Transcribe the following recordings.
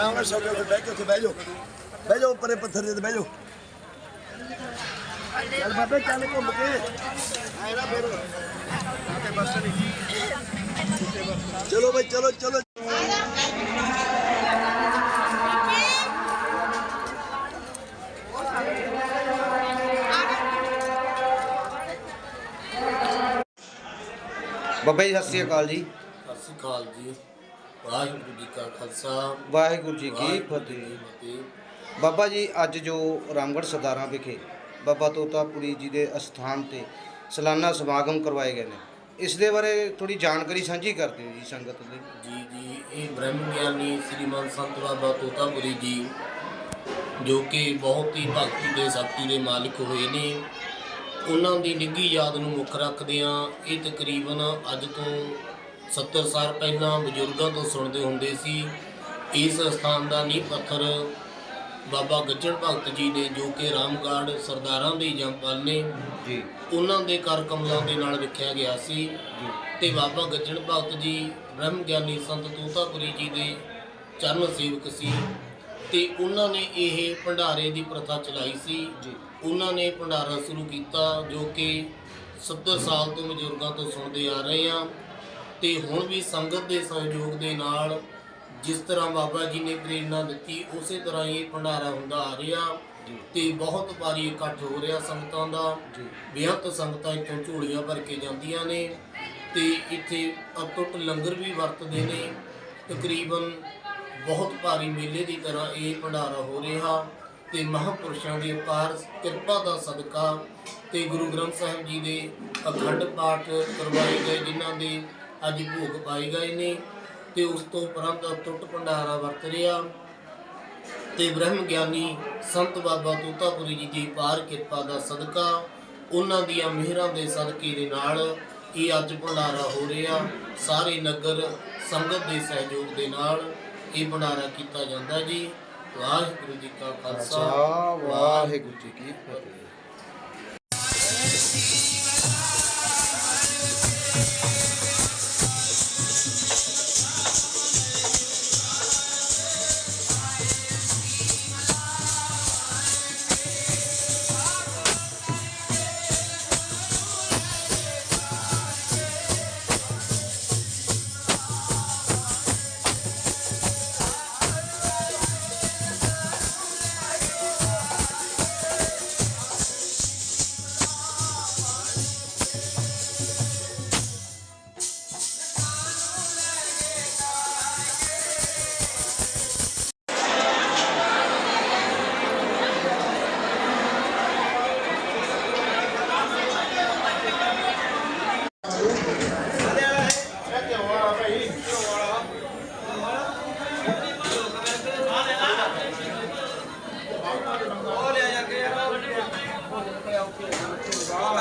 ਆਰਾਮ ਨਾਲ ਸੌ ਕੇ ਉੱਥੇ ਬਹਿ ਕੇ ਉੱਥੇ ਬਹਿ ਜਾਓ। ਬਹਿ ਜਾਓ ਉੱਪਰੇ ਪੱਥਰ ਦੇ ਤੇ ਬਹਿ ਜਾਓ। ਚੱਲ ਬਾਬੇ ਚੱਲ ਘੁੰਮ ਕੇ। ਨਾ ਫਿਰ। ਚਲੋ ਬਈ ਚਲੋ ਚਲੋ। ਬਾਬਾ ਜੀ ਸਤਿ ਸ੍ਰੀ ਅਕਾਲ ਜੀ। ਸਤਿ ਸ਼੍ਰੀ ਅਕਾਲ ਜੀ। ਵਾਹਿਗੁਰੂ ਜੀ ਕਾ ਖਾਲਸਾ। ਵਾਹਿਗੁਰੂ ਜੀ ਕੀ ਫਤਿਹ। ਬਾਬਾ ਜੀ ਅੱਜ ਜੋ ਰਾਮਗੜ੍ਹ ਸਰਦਾਰਾਂ ਵਿਖੇ ਬਾਬਾ ਤੋਤਾਪੁਰੀ ਜੀ ਦੇ ਅਸਥਾਨ ਤੇ ਸਾਲਾਨਾ ਸਮਾਗਮ ਕਰਵਾਏ ਗਏ ਨੇ ਇਸ ਦੇ ਬਾਰੇ ਥੋੜੀ ਜਾਣਕਾਰੀ ਸਾਂਝੀ ਕਰਦੇ ਹੋ ਜੀ ਸੰਗਤ ਲਈ। ਜੀ ਜੀ ਇਹ ਬ੍ਰਹਮ ਗਿਆਨੀ ਸ੍ਰੀਮਨ ਸੰਤ ਬਾਬਾ ਤੋਤਾਪੁਰੀ ਜੀ ਜੋ ਕਿ ਬਹੁਤ ਹੀ ਭਗਤੀ ਦੇ ਸ਼ਕਤੀ ਦੇ ਮਾਲਿਕ ਹੋਏ ਨੇ ਉਹਨਾਂ ਦੀ ਨਿੱਘੀ ਯਾਦ ਨੂੰ ਮੁੱਖ ਰੱਖਦਿਆਂ ਇਹ ਤਕਰੀਬਨ ਅੱਜ ਤੋਂ 70 ਸਾਲ ਪਹਿਲਾਂ ਬਜ਼ੁਰਗਾਂ ਤੋਂ ਸੁਣਦੇ ਹੁੰਦੇ ਸੀ ਇਸ ਸਥਾਨ ਦਾ ਨੀਂਹ ਪੱਥਰ ਬਾਬਾ ਗੱਜਣ ਭਗਤ ਜੀ ਨੇ ਜੋ ਕਿ ਰਾਮਗੜ੍ਹ ਸਰਦਾਰਾਂ ਦੇ ਜੰਪਲ ਨੇ ਜੀ। ਉਹਨਾਂ ਦੇ ਕਰ ਕਮਲਾਂ ਦੇ ਨਾਲ ਵਿਖਿਆ ਗਿਆ ਸੀ ਤੇ ਬਾਬਾ ਗੱਜਣ ਭਗਤ ਜੀ ਬ੍ਰਹਮ ਗਿਆਨੀ ਸੰਤ ਤੋਤਾਪੁਰੀ ਜੀ ਦੇ ਚਰਨ ਸੇਵਕ ਸੀ ਤੇ ਉਹਨਾਂ ਨੇ ਇਹ ਭੰਡਾਰੇ ਦੀ ਪ੍ਰਥਾ ਚਲਾਈ ਸੀ। ਜੀ। ਉਹਨਾਂ ਨੇ ਭੰਡਾਰਾ ਸ਼ੁਰੂ ਕੀਤਾ ਜੋ ਕਿ 70 ਸਾਲ ਤੋਂ ਬਜ਼ੁਰਗਾਂ ਤੋਂ ਸੁਣਦੇ ਆ ਰਹੇ ਆ। ਤੇ ਹੁਣ ਵੀ ਸੰਗਤ ਦੇ ਸਹਿਯੋਗ ਦੇ ਨਾਲ ਜਿਸ ਤਰ੍ਹਾਂ ਬਾਬਾ ਜੀ ਨੇ ਪ੍ਰੇਰਣਾ ਦਿੱਤੀ ਉਸੇ ਤਰ੍ਹਾਂ ਹੀ ਭੰਡਾਰਾ ਹੁੰਦਾ ਆ ਰਿਹਾ। ਤੇ ਬਹੁਤ ਭਾਰੀ ਇਕੱਠ ਹੋ ਰਿਹਾ ਸੰਗਤਾਂ ਦਾ। ਬੇਅੰਤ ਸੰਗਤਾਂ ਇੱਥੋਂ ਝੋਲੀਆਂ ਭਰ ਕੇ ਜਾਂਦੀਆਂ ਨੇ ਤੇ ਇੱਥੇ ਅਟੁੱਟ ਲੰਗਰ ਵੀ ਵਰਤਦੇ ਨੇ। ਤਕਰੀਬਨ ਬਹੁਤ ਭਾਰੀ ਮੇਲੇ ਦੀ ਤਰ੍ਹਾਂ ਇਹ ਭੰਡਾਰਾ ਹੋ ਰਿਹਾ ਤੇ ਮਹਾਂਪੁਰਸ਼ਾਂ ਦੀ ਅਪਾਰ ਕਿਰਪਾ ਦਾ ਸਦਕਾ ਤੇ ਗੁਰੂ ਗ੍ਰੰਥ ਸਾਹਿਬ ਜੀ ਦੇ ਅਖੰਡ ਪਾਠ ਕਰਵਾਏ ਗਏ ਜਿਨ੍ਹਾਂ ਦੇ ਅੱਜ ਭੋਗ ਪਾਏ ਗਏ ਨੇ ਤੇ ਉਸ ਤੋਂ ਉਪਰੰਤ ਅਟੁੱਟ ਭੰਡਾਰਾ ਵਰਤ ਰਿਹਾ। ਤੇ ਬ੍ਰਹਮ ਗਿਆਨੀ ਸੰਤ ਬਾਬਾ ਤੋਤਾਪੁਰੀ ਜੀ ਦੀ ਪਾਰ ਕਿਰਪਾ ਦਾ ਸਦਕਾ ਉਹਨਾਂ ਦੀਆਂ ਮਿਹਰਾਂ ਦੇ ਸਦਕੇ ਦੇ ਨਾਲ ਇਹ ਅੱਜ ਭੰਡਾਰਾ ਹੋ ਰਿਹਾ। ਸਾਰੇ ਨਗਰ ਸੰਗਤ ਦੇ ਸਹਿਯੋਗ ਦੇ ਨਾਲ ਇਹ ਭੰਡਾਰਾ ਕੀਤਾ ਜਾਂਦਾ ਜੀ। ਵਾਹਿਗੁਰੂ ਜੀ ਕਾ ਖਾਲਸਾ, ਵਾਹਿਗੁਰੂ ਜੀ ਕੀ ਫਤਿਹ।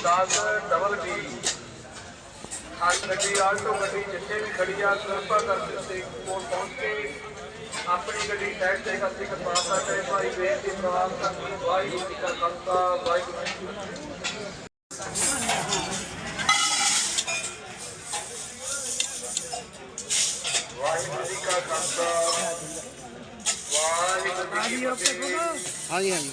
ਹੈ। ਪੀਵੀ 10 ਡਬਲ ਬੀ ਅੱਜ ਗੱਡੀ ਆਲਟੋ ਗੱਡੀ ਜਿੱਥੇ ਵੀ ਖੜੀ ਆ ਕਿਰਪਾ ਕਰਕੇ ਤੇ ਕੋਲ ਪਹੁੰਚ ਕੇ ਆਪਣੀ ਗੱਡੀ ਸਾਈਡ ਤੇ ਕਰਕੇ ਕਿਰਪਾਲਤਾ ਕਰੇ ਭਾਈ ਬੇਨਤੀ ਪ੍ਰਵਾਨ ਕਰਨੀ ਵਾਹਿਗੁਰੂ ਜੀ ਕਾ ਖਾਲਸਾ ਵਾਹਿਗੁਰੂ ਜੀ ਕੀ ਫਤਿਹ ਵਾਹਿਗੁਰੂ ਜੀ ਕਾ ਖਾਲਸਾ ਵਾਹਿਗੁਰੂ ਜੀ ਕੀ ਫਤਿਹ ਹਾਂਜੀ ਹਾਂਜੀ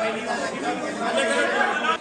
なるほど。